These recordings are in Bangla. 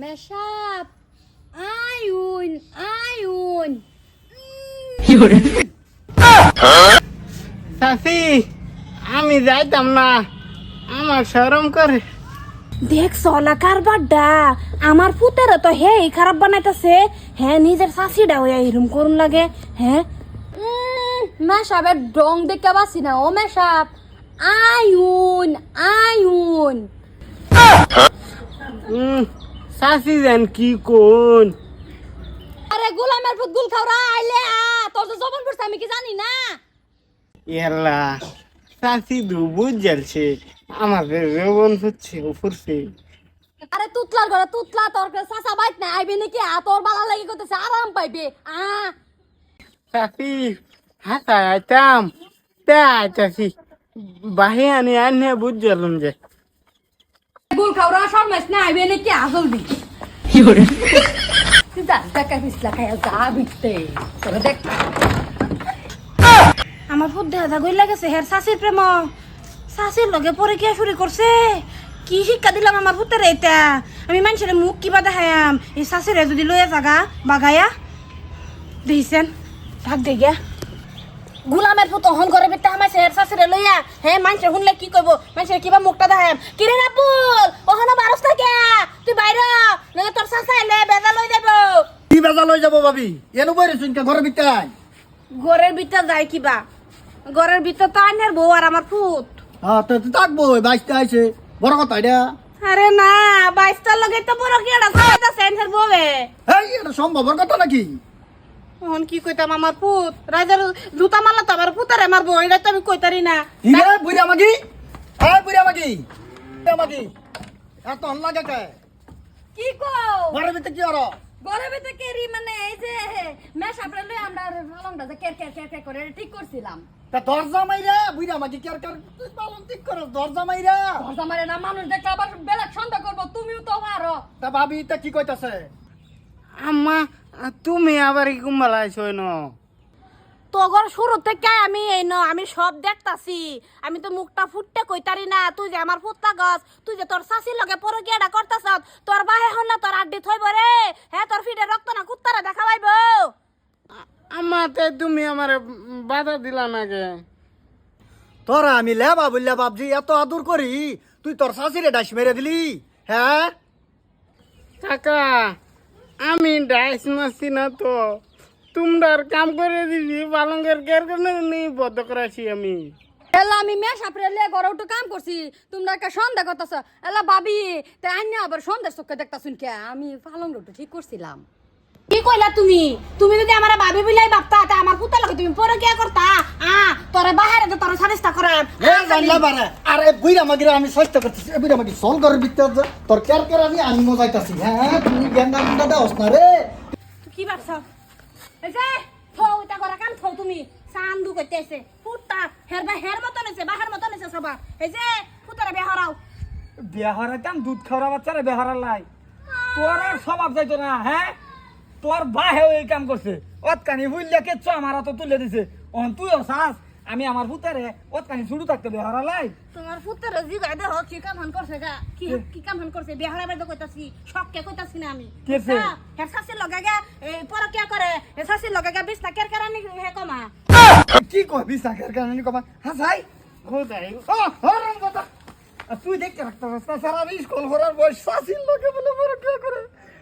মেশাপ আয়ুন আয়ুন চাচি আমি যাইতাম না। আমার শরম করে। দেখ সলা কারবারডা আমার পুতেরা তো হে খারাপ বানাইতাছে। হ্যাঁ নিজের শাশিডা হইয়া এরম করুন লাগে হ্যাঁ মেশাপের ডং দেখতে পাচ্ছি না ও মেশাপ আয়ুন আয়ুন। চাচি যেন কি কোন? আরে গোলামের ফুট গুল খাওরা আইলে আ তোর তো জবন পড়ছে আমি কি জানি না? এলা চাচি দু বুঝ জ্বলছে আমাদের যৌবন হচ্ছে উপরছে আরে তুতলার ঘরে তুতলা তোর চাচা বাইক না আইবে নাকি? আ তোর বালা লাগি করতেছে আরাম পাইবে আ। চাচি হাতা আইতাম। তে বাহি আনি আনে বুঝ জ্বলুন যে। গুল খাওরা শর্মাস না আইবে নাকি আ জলদি তুই যা টাকা পিছলা খাইয়া যা বিকতে তোরা দেখ। আমার ফুট দেখা গই লাগেছে হের শাশির প্রেম। শাশির লগে পরে কি শুরু করছে? কি শিক্ষা দিলাম আমার পুতের এটা আমি মানুষের মুখ কিবা দেখায়াম। এই শাশিরে যদি লইয়া জাগা বাগায়া। দেখিছেন? ভাগ দে গিয়া গুলামের পুত হন ঘরে বিতে হামাইছে হের শাশিরে লইয়া হে মানুষের শুনলে কি কইব? মানুষের কিবা মুখটা দেখায়াম কি রে রাপুল ওখানে বারস থাকে তুই বাইরে নইলে তোর শাশা এলে বেজা লই যাব। কি বেজা লই যাব ভাবি? এনু বইরে শুনকে ঘরে বিতাই ঘরের ভিতর যায় কিবা ঘরের ভিতর তো আইনের বউ আর আমার ফুট হ্যাঁ তো থাকব বাইশটা আইছে। বড় কথা এটা। আরে না বাইশটার লগে তো বড় কি এটা সাইডা ববে এই এটা সম্ভবের কথা নাকি? এখন কি কইতাম আমার পুত? রাজার জুতা মারলা তো আমার পুতারে মারবো এটা তো আমি কইতারি না। হিরে বুড়িয়া মাগি? এই বুড়িয়া মাগি বুড়িয়া মাগি এত হল্লা কে কি কও? ঘরে ভিতরে কি আর ঘরে ভিতরে কেরি মানে এই যে মেশাপরে লই আমরা ফালংটা যে কের কের কের কের করে ঠিক করছিলাম। তা দরজা মাইরা বুড়িয়া মাগি কি আর কার তুই পালন ঠিক করো দরজা মাইরা। দরজা মারে না মানুষ দেখলে আবার বেলা সন্দেহ করব তুমিও তো পারো তা ভাবি তা কি কইতাছে? আম্মা তুমি আবার কি কুম্বালা আইছো ন তোগর শুরু থেকে আমি এই ন আমি সব দেখতাছি। আমি তো মুখটা ফুটতে কইতারি না। তুই যে আমার ফুটতা গছ তুই যে তোর শাশির লগে পরে গিয়াটা করতাছ তোর বাহে হল তোর আড্ডি থইব রে। হ্যাঁ তোর ফিটে রক্ত না কুত্তারা দেখা পাইব। আম্মা তে তুমি আমার বাধা দিলা না কে? তোরা আমি লেবা বললে বাবজি এত আদর করি তুই তোর শাশিরে ডাস মেরে দিলি হ্যাঁ? কাকা আমি ডাইস মাসি না তো। তোমরার কাম করে দিবি পালঙ্গের কের করে নেই বদ্ধ করাছি আমি। এলা আমি মেশাপরে লে ঘরে একটু কাম করছি তোমরা একটা সন্দেহ করতেছ? এলা ভাবি তাই আইনি আবার সন্দেহ চোখে দেখতাছুন কে? আমি পালং রোডটা ঠিক করছিলাম। কি কইলা তুমি? তুমি যদি আমার ভাবি বিলাই ভাবতা তা আমার পুতা লগে তুমি পরে কি করতা? আ তোরে বাহিরে তো তোর সারিস্তা করাম। বুইরা মাগিরে আমি চেষ্টা করতেছি এ বুইরা মাগি সল ঘরের ভিতর তোর কেয়ার কেয়ার আমি আমি মজাইতাছি হ্যাঁ তুমি গেন্দা গেন্দা দাওস না রে। কি ভাবছ? এই যে থৌ এটা করা কাম থৌ তুমি। সান্দু কইতেছে ফুটটা হের বা হের মতন বাহার মতন আছে সবা। এই যে ফুটারে বেহরাও বিয়া হরাইতাম দুধ খাওয়া বাচ্চারা বিয়া হরার লাই। তোর আর স্বভাব যাইতো না হ্যাঁ? তোর বাহেও এই কাম করছে। অতকানি বুঝলে কেচ্ছ আমার তো তুলে দিছে। অন তুইও চাস আমি আমার পুতারে অতকানি শুরু থাকতে বিয়া হরার লাই। তোমার ফুটারে জি গায় দেহ কি কাম হন করছে গা? কি কি? কাম হান করছে? বেহরা বাইদে কইতাছি শককে কইতাছি না আমি। কেছে? হ্যাঁ, হের শাসির লগে গা এই পর কি করে। হে শাসির লগে গা বিছনা কের কেরানি হে কমা? কি কয় বিশাখের কারণে কমা? হ্যাঁ ভাই। কোথায়? ও হরম কথা। আর তুই দেখতে রাখতে না সারা স্কুল করার বয়স শাসির লোকে বলে বড় কে করে।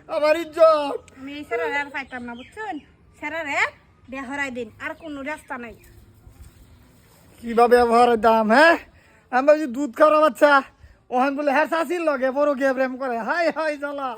আমার ইজ্জত। আমি সেরারে আর পাইতাম না বুঝছেন? সেরারে বেহরাই দিন আর কোনো রাস্তা নাই। কীভাবে ব্যবহারের দাম হ্যাঁ? আমি ভাবছি দুধ খাওয়া বাচ্চা ওখান বলে হ্যাঁ শাসির লগে, বড় গিয়ে প্রেম করে হাই হাই জ্বালা।